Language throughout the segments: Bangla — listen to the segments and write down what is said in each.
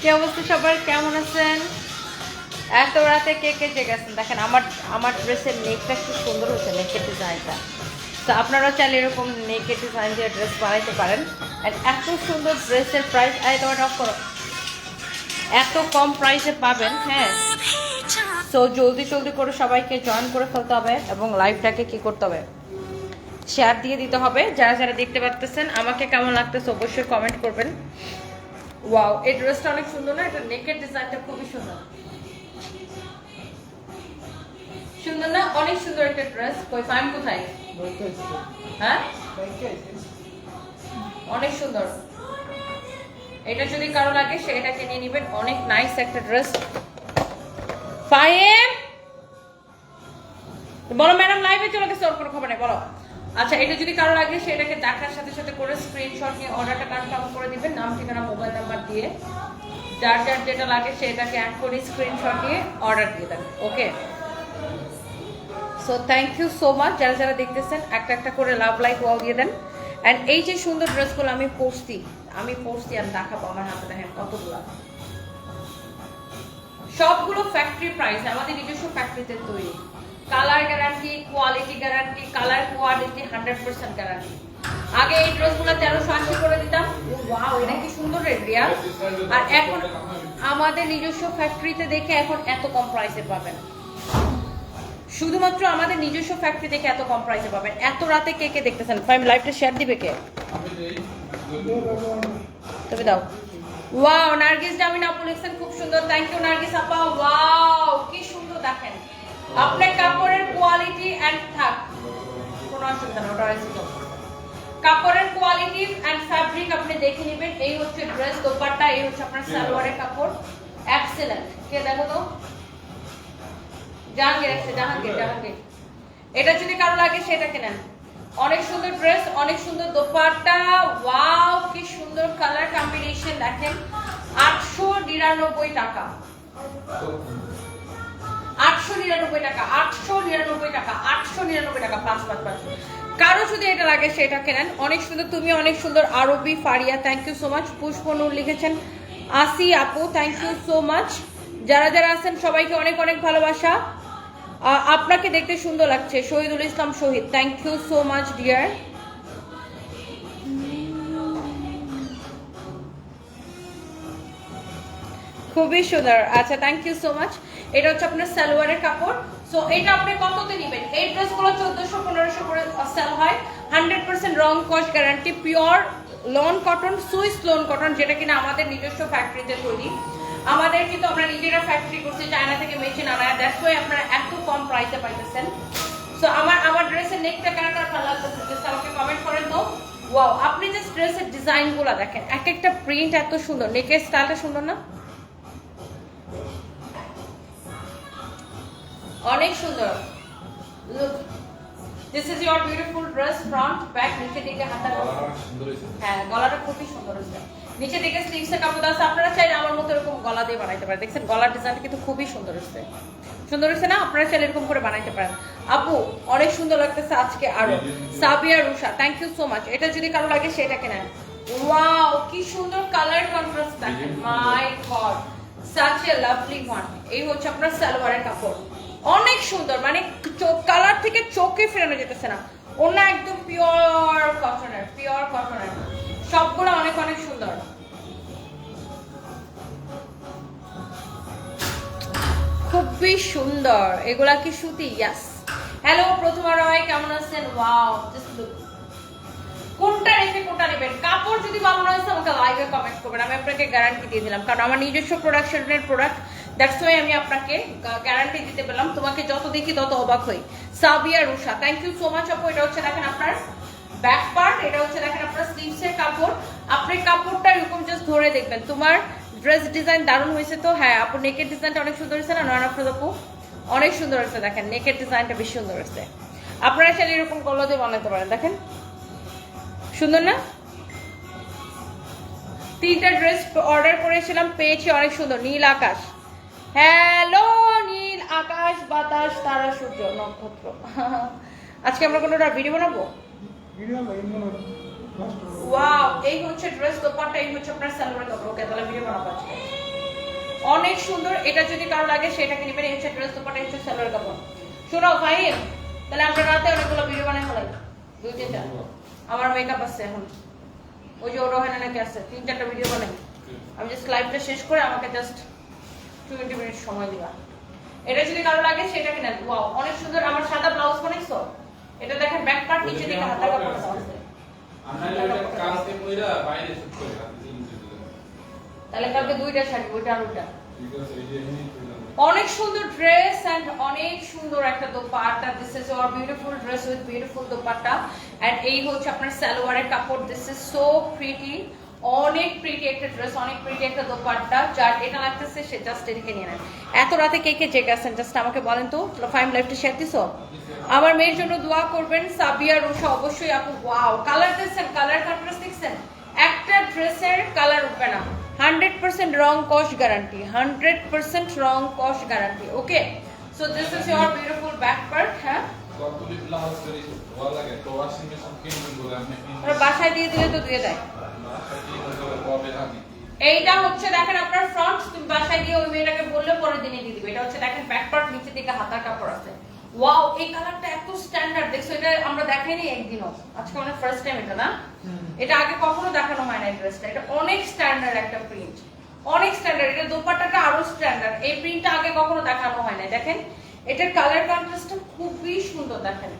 কি অবস্থা সবার? কেমন আছেন? এত রাতে কে কে জেগে আছেন? দেখেন, আমার আমার ড্রেসের নেকটা খুব সুন্দর হচ্ছে নেকের ডিজাইনটা তো আপনারা চাইলে এরকম নেকের ডিজাইন দিয়ে ড্রেস বানাইতে পারেন। এত সুন্দর ড্রেসের প্রাইস আয় তোমার অফ করো। এত কম প্রাইসে পাবেন হ্যাঁ। সো জলদি জলদি করে সবাইকে জয়েন করে ফেলতে হবে এবং লাইভটাকে কি করতে হবে? শেয়ার দিয়ে দিতে হবে। যারা যারা দেখতে পাচ্ছেন আমাকে কেমন লাগতেছে অবশ্যই কমেন্ট করবেন। ওয়াও এই ড্রেসটা অনেক সুন্দর না? এটা নেকের ডিজাইনটা খুবই সুন্দর। সুন্দর না? অনেক সুন্দর একটা ড্রেস কই ফাইম কোথায়? হ্যাঁ? অনেক সুন্দর। এটা যদি কারও লাগে, সে এটাকে নিয়ে নেবেন। অনেক নাইস একটা ড্রেস ফাইম বলো ম্যাডাম লাইভে চলে গেছে, ওর কোনো খবর নেই, বলো। আচ্ছা এটা যদি কারও লাগে সেটাকে দেখার সাথে সাথে করে স্ক্রিনশট নিয়ে অর্ডারটা কনফার্ম করে দিবেন। নাম, ঠিকানা মোবাইল নাম্বার দিয়ে। যার যার যেটা লাগে সেটাকে অ্যাড করে স্ক্রিনশট নিয়ে অর্ডার দিয়ে দেন okay so thank you so much যারা যারা দেখতেছেন, একটা একটা করে লাভ লাইক ওয়াও দিয়ে দেন। অ্যান্ড এই যে সুন্দর ড্রেসগুলো আমি পরছি আমি পরছি আর দেখাবো আমার হাতে, দেখেন কতগুলো। সবগুলো ফ্যাক্টরি প্রাইস আমাদের নিজস্ব ফ্যাক্টরিতে তৈরি। Colour guarantee quality guarantee colour quality hundred percent guarantee আগে এই ড্রেসগুলো তেরোশো আশি করে দিতাম। ওয়াও এটা কি সুন্দর রেট রিয়া? আর এখন আমাদের নিজস্ব ফ্যাক্টরিতে দেখে এখন এত কম প্রাইসে পাবেন। শুধুমাত্র আমাদের নিজস্ব ফ্যাক্টরি দেখে এত কম প্রাইসে পাবেন। এত রাতে কে কে দেখতেছেন? ফাইম লাইভটা শেয়ার দিবে কে? তবে দাও। ওয়াও নার্গিস জামিন আপু লিখছেন, খুব সুন্দর। থ্যাংক ইউ নার্গিস আপা। ওয়াও কি সুন্দর দেখেন। আপনার কাপড়ের কোয়ালিটি এন্ড থাক কোনো অসুবিধা না ওটা তো। কাপড়ের কোয়ালিটি এন্ড ফ্যাব্রিক আপনি দেখে নেবেন এই হচ্ছে ড্রেস দোপাট্টা এই হচ্ছে আপনার সালোয়ারের কাপড়। এক্সেলেন্ট কে দেখো তো? জাহাঙ্গীর আছে জাহাঙ্গীর জাহাঙ্গীর। এটা যদি কারও লাগে সেটা কেনেন? অনেক সুন্দর ড্রেস অনেক সুন্দর দোপাট্টা। ওয়াও কি সুন্দর কালার কম্বিনেশন দেখেন। আটশো নিরানব্বই টাকা। নিরানব্বই টাকা, আটশো নিরানব্বই টাকা, আটশো নিরানব্বই টাকা, পাঁচ পাঁচ কারও যদি এটা লাগে, সেটা কেনেন। অনেক সুন্দর, তুমি অনেক সুন্দর আরবি, Faria thank you so much পুষ্পনুর লিখেছেন, আসি আপু থ্যাংক ইউ সো মাচ যারা যারা আছেন, সবাইকে অনেক অনেক ভালোবাসা। আপনাকে দেখতে সুন্দর লাগছে, Shahidul Islam Shahid. Thank you so much dear খুবই সুন্দর। আচ্ছা থ্যাংক ইউ সো মাচ এটা হচ্ছে আপনার সালোয়ারের কাপড়। সো এটা আপনি কততে নেবেন? এই ড্রেসগুলো চোদ্দশো, পনেরোশো করে সেল হয়। হান্ড্রেড পার্সেন্ট রং cost guarantee pure lawn cotton Swiss lawn cotton যেটা কিনা আমাদের নিজস্ব ফ্যাক্টরিতে তৈরি। আমাদের কিন্তু আমরা নিজেরা ফ্যাক্টরি করছি চায়না থেকে মেশিন আনায়। দ্যাটস ওয়াই আপনারা এত কম প্রাইসে পাইতেছেন। সো আমার আমার ড্রেসের নেকটা কেন কার ভালো লাগতেছে? জাস্ট আমাকে কমেন্ট করেন তো ওয়াও আপনি জাস্ট ড্রেসের ডিজাইনগুলো দেখেন। এক একটা প্রিন্ট এত সুন্দর। নেকের স্টাইলটা সুন্দর না? অনেক সুন্দর। Look this is your beautiful dress front back নিচে দিকে হাতা হ্যাঁ গলাটা খুবই সুন্দর হয়েছে। নিচে দিকে স্লিভস এর কাপড় আছে আপনারা চাইলে আমার মতো এরকম গলা দিয়ে বানাইতে পারেন। দেখছেন গলার ডিজাইনটা কিন্তু খুবই সুন্দর হয়েছে। সুন্দর হয়েছে না? আপনারা চাইলে এরকম করে বানাইতে পারেন। আপু অনেক সুন্দর লাগতেছে আজকে আরও। Sabia Rusha thank you so much এটা যদি কারও লাগে সেটা কেনেন ওয়াও কি সুন্দর কালার কন্ট্রাস্ট দেখেন। My god such a lovely one এই হচ্ছে আপনার সালোয়ারের কাপড়। অনেক সুন্দর মানে চোখ কালার থেকে চোখে ফেরানো যেতেছে না। ওনা একদম পিওর কটনের পিওর কটনের সবগুলো অনেক অনেক সুন্দর। খুবই সুন্দর। এগুলা কি সুতি? ইয়াস হ্যালো প্রথমা রয়, কেমন আছেন? ওয়াও জাস্ট লুক কোনটা রেখে কোনটা নেবেন? কাপড় যদি ভালো না হয়েছে, আমাকে লাইভে কমেন্ট করবেন। আমি আপনাকে গ্যারান্টি দিয়ে দিলাম। কারণ আমার নিজস্ব প্রোডাকশনের প্রোডাক্ট দ্যাটস ওয়াই আমি আপনাকে গ্যারান্টি দিতে পেলাম, তোমাকে যত দেখি তত অবাক হই। Sabia Rusha thank you so much আপু, এটা হচ্ছে দেখেন আপনার ব্যাক পার্ট এটা হচ্ছে দেখেন আপনার স্লিভসের কাপড়। আপনি কাপড়টা এরকম জাস্ট ধরে দেখবেন। তোমার ড্রেস ডিজাইন দারুণ হয়েছে তো? হ্যাঁ আপু নেকের ডিজাইনটা অনেক সুন্দর হয়েছে না? নয়ন আফরোজ আপু অনেক সুন্দর হয়েছে, দেখেন নেকের ডিজাইনটা বেশি সুন্দর হয়েছে। আপনারা চাইলে এরকম গলা দিয়ে বানাতে পারেন, দেখেন। সুন্দর না? তিনটা ড্রেস অর্ডার করেছিলাম, পেয়েছি, অনেক সুন্দর, নীল আকাশ। হ্যালো নীল আকাশ বাতাস তারা সূর্য নক্ষত্র। আজকে আমরা কোনো ভিডিও বানাবো? ওয়াও এই হচ্ছে ড্রেস দোপাট্টা এই হচ্ছে আপনার স্যালোয়ার কাপড় ওকে তাহলে ভিডিও বানাবো আজকে। অনেক সুন্দর এটা যদি কারও লাগে সেটাকে নেবেন এই হচ্ছে ড্রেস দোপাটা হচ্ছে সালোয়ার কাপড় শোনো ফাহিম তাহলে আমরা রাতে অনেকগুলো ভিডিও বানাই ফেলাই। দুই তিনটা। আমার মেকআপ আছে এখন। ওই যে ওরা ওখানে নাকি আছে তিন চারটা ভিডিও বানাই। আমি জাস্ট লাইভটা শেষ করে আমাকে জাস্ট টোয়েন্টি মিনিট সময় দিবা। এটা যদি কারও লাগে সেটা কিনা ওয়াও অনেক সুন্দর। আমার সাদা ব্লাউজ বানাইছো? এটা দেখেন ব্যাক পার্ট নিচে দিকে হাতা কাপড় আছে। আমরা এটা কালকে কইরা বাইরে শুট করে রাতে তাহলে কালকে দুইটা শাড়ি ওইটা আর ওইটা। অনেক সুন্দর ড্রেস এন্ড অনেক সুন্দর একটা dupatta. This is your beautiful dress with beautiful dupatta. And এই হচ্ছে আপনার সালোয়ারের কাপড়। দিস ইজ সো প্রিটি অনেক প্রিটি একটা ড্রেস অনেক প্রিটি একটা দোপাট্টা যার এটা লাগতেছে সে জাস্ট এদিকে নিয়ে নেন এত রাতে কে কে জেগে আছেন? জাস্ট আমাকে বলেন তো ফাইম লাইফটা শেয়ার দিছো? আমার মেয়ের জন্য দোয়া করবেন সাবিয়া রুষা অবশ্যই আপু ওয়াও কালার দেখছেন কালার কন্ট্রাস্ট দেখছেন? একটা ড্রেসের কালার উঠবে না। হান্ড্রেড পার্সেন্ট রং cost guarantee hundred percent wrong cost guarantee okay so this is your beautiful back part হ্যাঁ বাসায় দিয়ে দিলে তো দিয়ে দেয়। এইটা হচ্ছে দেখেন আপনার ফ্রন্ট তুমি বাসায় দিয়ে ওই মেয়েটাকে বললে পরের দিনে দিয়ে দিবে। এটা হচ্ছে দেখেন ব্যাক পার্ট নিচে দিকে হাতার কাপড় আছে। ওয়াও এই কালারটা এত স্ট্যান্ডার্ড দেখছ এটা আমরা দেখাইনি একদিনও। আজকে মানে ফার্স্ট টাইম এটা না? এটা আগে কখনো দেখানো হয় না এই ড্রেসটা এটা অনেক স্ট্যান্ডার্ড একটা প্রিন্ট অনেক স্ট্যান্ডার্ড এটা দোপাট্টাটা আরও স্ট্যান্ডার্ড এই প্রিন্টটা আগে কখনো দেখানো হয় না দেখেন এটার কালার কন্ট্রাস্টটা খুবই সুন্দর দেখেন।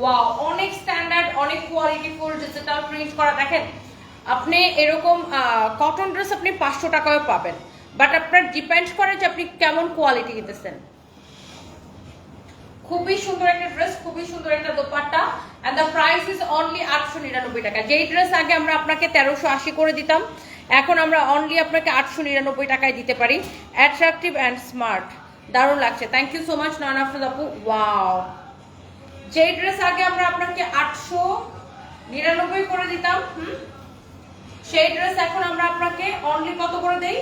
ওয়াও অনেক স্ট্যান্ডার্ড অনেক কোয়ালিটি ফুল ডিজিটাল প্রিন্ট করা। দেখেন আপনি এরকম কটন ড্রেস আপনি পাঁচশো টাকায় পাবেন। বাট আপনার ডিপেন্ড করে যে আপনি কেমন কোয়ালিটি দিতেছেন খুবই সুন্দর একটা ড্রেস খুবই সুন্দর একটা dupatta and the price is only আটশো নিরানব্বই টাকা। যেই ড্রেস আগে আমরা আপনাকে তেরোশো আশি করে দিতাম, এখন আমরা অনলি আপনাকে আটশো নিরানব্বই টাকায় দিতে পারি। অ্যাট্রাকটিভ অ্যান্ড স্মার্ট দারুণ লাগছে। Thank you so much Nayan Afroz আপু। ওয়াও যেই ড্রেস আগে আমরা আপনাকে আটশো নিরানব্বই করে দিতাম, হুম? সেই ড্রেস এখন আমরা আপনাকে অনলি কত করে দেই?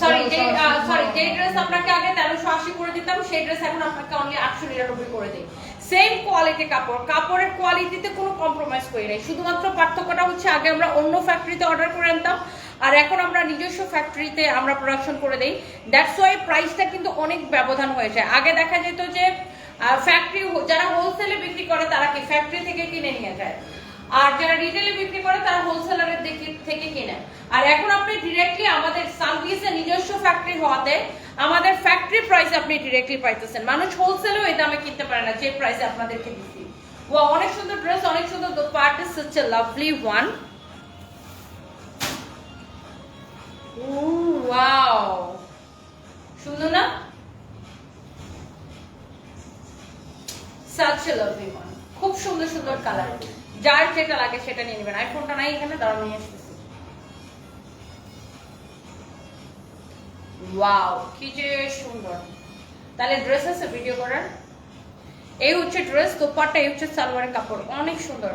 সরি যে সরি যে ড্রেস আপনাকে আগে তেরোশো আশি করে দিতাম, সেই ড্রেস এখন আপনাকে অনলি আটশো নিরানব্বই করে দিই। সেম কোয়ালিটি কাপড়। কাপড়ের কোয়ালিটিতে কোনো কম্প্রোমাইজ করি নাই। শুধুমাত্র পার্থক্যটা হচ্ছে আগে আমরা অন্য ফ্যাক্টরিতে অর্ডার করে আনতাম, আর এখন আমরা নিজস্ব ফ্যাক্টরিতে আমরা প্রোডাকশন করে দেই। দ্যাটস ওয়াই প্রাইসটা কিন্তু অনেক ব্যবধান হয়ে যায়। আগে দেখা যেত যে ফ্যাক্টরি যারা হোলসেলে বিক্রি করে, তারা কি ফ্যাক্টরি থেকে কিনে নিয়ে যায়? আর যারা রিটেলে বিক্রি করে, তারা হোলসেলারের দিক থেকে কিনে। আর এখন আপনি ডিরেক্টলি আমাদের সানপিসের নিজস্ব ফ্যাক্টরি হওয়াতে, আমাদের ফ্যাক্টরি প্রাইস আপনি ডিরেক্টলি পাইতেছেন। মানুষ হোলসেলেও এই দামে কিনতে পারে না, যে প্রাইসে আপনাদেরকে দিচ্ছি ও অনেক সুন্দর ড্রেস অনেক সুন্দর part is such a lovely one. Wow না? Such a lovely one. খুব সুন্দর সুন্দর কালার যার যেটা লাগে সেটা নিয়ে নেবেন। আইফোনটা নাই এখানে দাঁড়ানো নিয়ে আসতেছি। ওয়াও কি যে সুন্দর। তাহলে ড্রেস আছে ভিডিও করার? এই হচ্ছে ড্রেস দোপাট্টা এই হচ্ছে সালোয়ারের কাপড়। অনেক সুন্দর।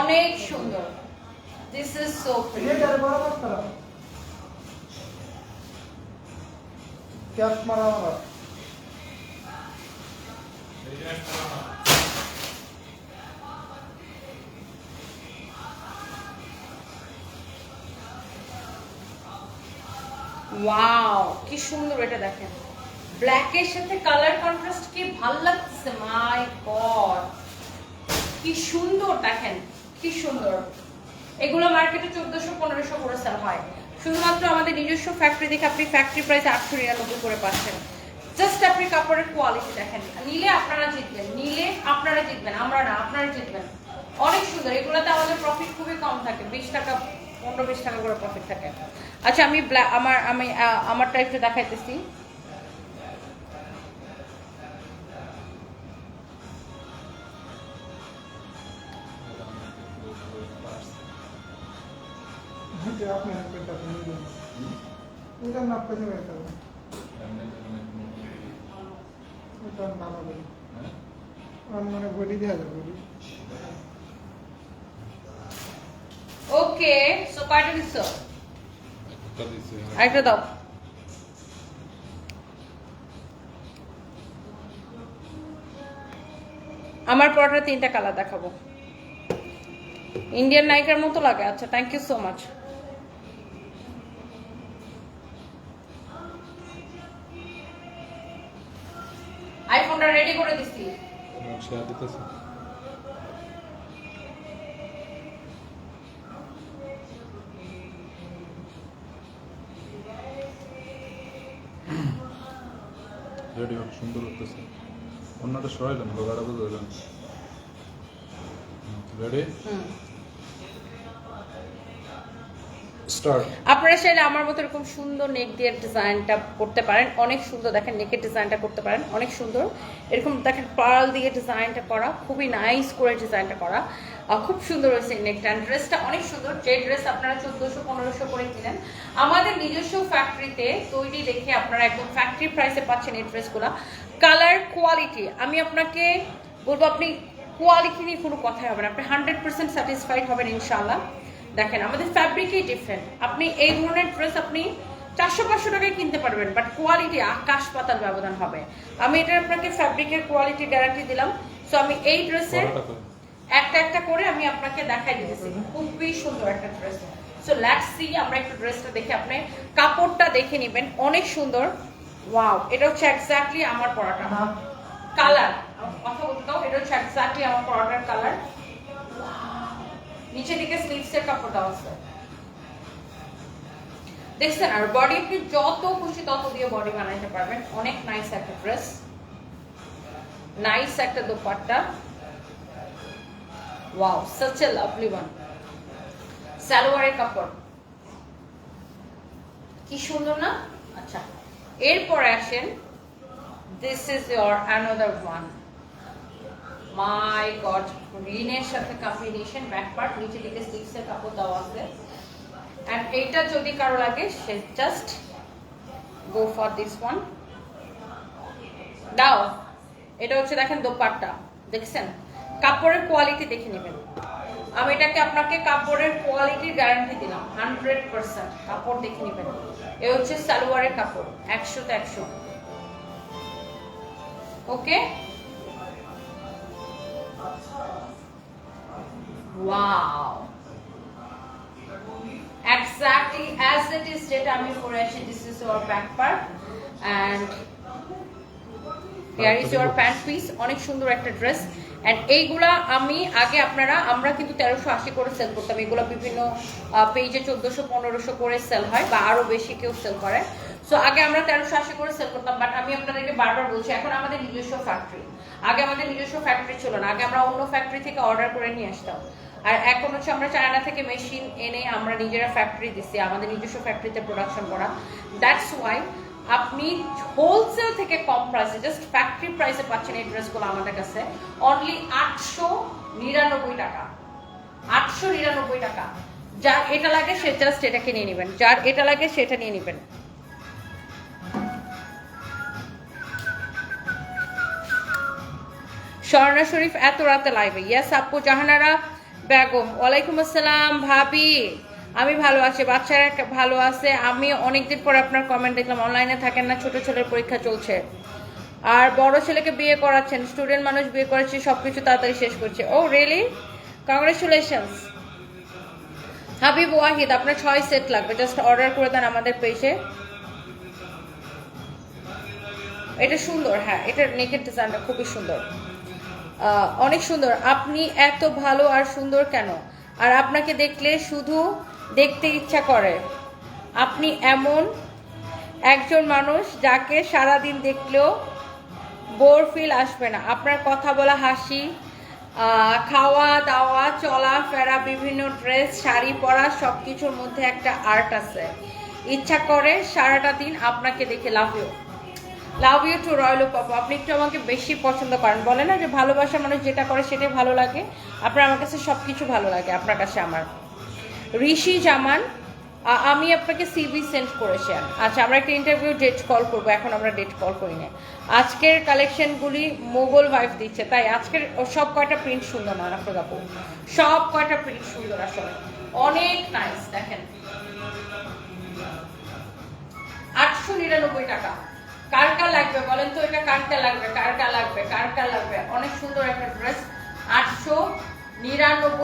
অনেক সুন্দর। ইজ সো এটার বড় ক্যাপ মারা মারা ওয়াও কি সুন্দর এটা দেখেন। ব্ল্যাকের সাথে কালার কন্ট্রাস্ট কি ভালো লাগতেছে মাই গড কি সুন্দর দেখেন কি সুন্দর। এগুলো মার্কেটে চোদ্দশো পনেরোশো করে সেল হয়। শুধুমাত্র আমাদের নিজস্ব ফ্যাক্টরি দেখে আপনি ফ্যাক্টরি প্রাইস আটশো নিরানব্বই করে পাচ্ছেন। জাস্ট আপনি কাপড়ের কোয়ালিটি দেখেন। নিলে আপনারা জিতবেন নিলে আপনারা জিতবেন আমরা না আপনারা জিতবেন। অনেক সুন্দর এগুলোতে আমাদের প্রফিট খুবই কম থাকে বিশ টাকা পনেরো বিশ টাকা করে প্রফিট থাকে। আচ্ছা আমি আমার আমি আহ, আমারটা একটু দেখাইতেছি। కొంచెం పెడతారు মানে বডি দেওয়া যাবে ওকে সো কয়টা দিচ্ছ আরেকটা দাও। আমার পরোটা তিনটা কালার দেখাবো। ইন্ডিয়ান নাইকার মতো লাগে। আচ্ছা থ্যাংক ইউ সো মাচ আইফোনটা রেডি করে দিছি। শেয়ার দিতেছে। রেডি সুন্দর হতেছে অন্যটা সরাইলাম গলাটা বুঝলাম রেডি হুম। আপনারা চাইলে আমার মতো এরকম সুন্দর নেক দিয়ে ডিজাইনটা করতে পারেন। অনেক সুন্দর দেখেন নেকের ডিজাইনটা করতে পারেন। অনেক সুন্দর। এরকম দেখেন পার্ল দিয়ে ডিজাইনটা করা, খুবই নাইস করে ডিজাইনটা করা। খুব সুন্দর হয়েছে নেকটা ড্রেসটা অনেক সুন্দর। যে ড্রেস আপনারা চোদ্দোশো, পনেরোশো করে কিনেন, আমাদের নিজস্ব ফ্যাক্টরিতে তৈরি দেখে আপনারা একদম ফ্যাক্টরি প্রাইসে পাচ্ছেন এই ড্রেসগুলো কালার কোয়ালিটি আমি আপনাকে বলব, আপনি কোয়ালিটি নিয়ে কোনো কথাই হবে না। আপনি হান্ড্রেড পার্সেন্ট স্যাটিসফাইড হবেন ইনশাল্লাহ দেখেন আমাদের ফ্যাব্রিকই ডিফারেন্ট আপনি এই ধরনের ড্রেস আপনি চারশো পাঁচশো টাকায় কিনতে পারবেন বাট কোয়ালিটি আকাশ পাতাল ব্যবধান হবে। আমি এটা আপনাকে ফ্যাব্রিকের কোয়ালিটি গ্যারান্টি দিলাম। সো আমি এই ড্রেসের একটা একটা করে আমি আপনাকে দেখাই দিতেছি। খুবই সুন্দর একটা ড্রেস সো লেটস সি আমরা একটু ড্রেসটা দেখে আপনি কাপড়টা দেখে নেবেন। অনেক সুন্দর। ওয়াও এটা হচ্ছে এক্স্যাক্টলি আমার পরাটা। কালার কথা বলতে দাও এটা হচ্ছে এক্স্যাক্টলি আমার পরাটার কালার নিচে দিকে স্লিভসের কাপড় দেওয়া আছে। দেখছেন, আর বডি আপনি যত খুশি তত দিয়ে বডি বানাইতে পারবেন। অনেক নাইস একটা ড্রেস নাইস একটা dupatta. Wow such a lovely one সালোয়ারের কাপড়। কি সুন্দর না? আচ্ছা এরপরে আসেন this is your another one my god গ্রিনের সাথে কম্বিনেশন ব্যাক পার্ট নিচে দিকে স্টিক্সের কাপড় দেওয়া আছে। অ্যান্ড এইটা যদি কারও লাগে, সে just go for this one দাও। এটা হচ্ছে দেখেন দোপাট্টা। দেখছেন? কাপড়ের কোয়ালিটি দেখে নেবেন। আমি এটাকে আপনাকে কাপড়ের কোয়ালিটির গ্যারান্টি দিলাম। হান্ড্রেড পার্সেন্ট কাপড় দেখে নেবেন। এ হচ্ছে সালোয়ারের কাপড়। একশোতে একশো। Okay wow exactly as it is যেটা আমি পরে আছি this is your back part and here is your pant piece অনেক সুন্দর একটা ড্রেস অ্যান্ড এইগুলা আমি আগে আপনারা, আমরা কিন্তু তেরোশো আশি করে সেল করতাম। এগুলো বিভিন্ন পেজে চোদ্দোশো, পনেরোশো করে সেল হয় বা আরও বেশি কেউ সেল করে। সো আগে আমরা তেরোশো আশি করে সেল করতাম বাট আমি আপনাদেরকে বারবার বলছি, এখন আমাদের নিজস্ব ফ্যাক্টরি আগে আমাদের নিজস্ব ফ্যাক্টরি ছিল না। আগে আমরা অন্য ফ্যাক্টরি থেকে অর্ডার করে নিয়ে আসতাম। আর এখন হচ্ছে আমরা চায়না থেকে মেশিন এনে আমরা নিজেরা ফ্যাক্টরি দিচ্ছি আমাদের নিজস্ব ফ্যাক্টরিতে প্রোডাকশন করা। দ্যাটস ওয়াই আপনি হোলসেল থেকে কম প্রাইসে জাস্ট ফ্যাক্টরি প্রাইসে পাচ্ছেন এই ড্রেসগুলো আমাদের কাছে অনলি আটশো নিরানব্বই টাকা। আটশো নিরানব্বই টাকা। যার এটা লাগে সে জাস্ট এটাকে নিয়ে নেবেন, যার এটা লাগে সেটা নিয়ে নেবেন। স্বর্ণা শরীফ এত রাতে লাইভে ইয়াস আপু, জাহানারা বেগম, ওয়ালাইকুম আসসালাম, ভাবি। আমি ভালো আছি, বাচ্চারা ভালো আছে? আমি অনেকদিন পর আপনার কমেন্ট দেখলাম অনলাইনে থাকেন না, ছোট ছেলের পরীক্ষা চলছে। আর বড় ছেলেকে বিয়ে করাচ্ছেন স্টুডেন্ট মানুষ বিয়ে করেছে, সবকিছু তাড়াতাড়ি শেষ করছে। ও রিয়েলি কংগ্রেচুলেশনস হাবিব ওয়াহিদ, আপনার ছয় সেট লাগবে জাস্ট অর্ডার করে দেন আমাদের পেজে এটা সুন্দর হ্যাঁ এটা নেকের ডিজাইনটা খুবই সুন্দর। অনেক সুন্দর। আপনি এত ভালো আর সুন্দর কেন? আর আপনাকে দেখলে শুধু দেখতে ইচ্ছা করে। আপনি এমন একজন মানুষ যাকে সারাদিন দেখলেও বোর ফিল আসবে না। আপনার কথা বলা, হাসি খাওয়া, দাওয়া, চলা, ফেরা, বিভিন্ন ড্রেস শাড়ি, পরা সব কিছুর মধ্যে একটা আর্ট আছে। ইচ্ছা করে সারাটা দিন আপনাকে দেখে love love you too royal papa আপনি একটু আমাকে বেশি পছন্দ করেন। বলে না যে ভালোবাসা মানুষ যেটা করে সেটাই ভালো লাগে। আপনার আমার কাছে সব কিছু ভালো লাগে, আপনার কাছে আমার। ঋষি জামান আমি আপনাকে সিভি সেন্ড করেছি আচ্ছা আমরা একটা ইন্টারভিউ ডেট কল করব, এখন আমরা ডেট কল করি না আজকের কালেকশনগুলি মোগল ভাইফ দিচ্ছে, তাই আজকের সব কয়টা প্রিন্ট সুন্দর না আপনার আপু সব কয়টা প্রিন্ট সুন্দর আসলে। অনেক নাইস দেখেন। আটশো নিরানব্বই টাকা। কার কার লাগবে বলেন তো, এটা কার কার লাগবে কার কার লাগবে কার কার লাগবে। অনেক সুন্দর একটা ড্রেস আটশো নিরানব্বই